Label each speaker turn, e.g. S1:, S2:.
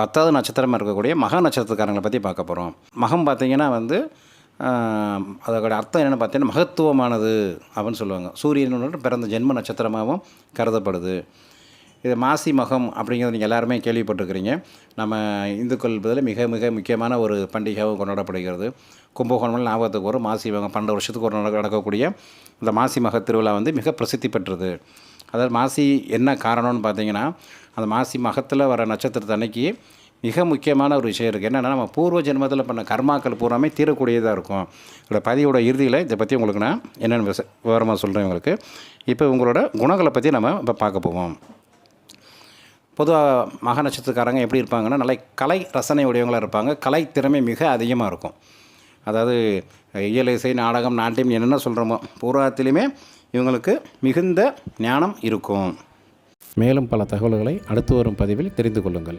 S1: பத்தாவது நட்சத்திரமாக இருக்கக்கூடிய மக நட்சத்திரக்காரங்களை பற்றி பார்க்க போகிறோம் மகம் பார்த்திங்கன்னா வந்து அதோட அர்த்தம் என்னென்னு பார்த்தீங்கன்னா மகத்துவமானது அப்படின்னு சொல்லுவாங்க. சூரியனோட பிறந்த ஜென்ம நட்சத்திரமாகவும் கருதப்படுது. இது மாசி மகம் அப்படிங்கிறது நீங்கள் எல்லாருமே கேள்விப்பட்டிருக்கிறீங்க. நம்ம இந்துக்கள் இதில் மிக மிக முக்கியமான ஒரு பண்டிகையாகவும் கொண்டாடப்படுகிறது. கும்பகோணம் ஞாபகத்துக்கு வரும். மாசி மகம் பன்னெண்டு வருஷத்துக்கு ஒரு நடக்கக்கூடிய இந்த மாசி மக திருவிழா வந்து மிக பிரசித்தி பெற்றது. அதாவது மாசி என்ன காரணம்னு பார்த்தீங்கன்னா அந்த மாசி மகத்தில் வர நட்சத்திரத்து அன்னைக்கு மிக முக்கியமான ஒரு விஷயம் இருக்குது என்னென்னா நம்ம பூர்வ ஜென்மத்தில் பண்ண கர்மாக்கள் பூராமே தீரக்கூடியதாக இருக்கும். இதோட பதிவோட இறுதியில் இதை பற்றி உங்களுக்கு நான் என்னென்ன விவரமாக சொல்கிறேன் உங்களுக்கு. இப்போ உங்களோட குணங்களை பற்றி நம்ம இப்போ பார்க்க போவோம். பொதுவாக மக நட்சத்திரக்காரங்க எப்படி இருப்பாங்கன்னா நல்ல கலை ரசனை உடையவங்களாக இருப்பாங்க. கலை திறமை மிக அதிகமாக இருக்கும். அதாவது இயல் இசை நாடகம் நாட்டியம் என்னென்ன சொல்கிறோமோ பூர்வத்திலையுமே இவங்களுக்கு மிகுந்த ஞானம் இருக்கும். மேலும் பல தகவல்களை அடுத்து வரும் பதிவில் தெரிந்து கொள்ளுங்கள்.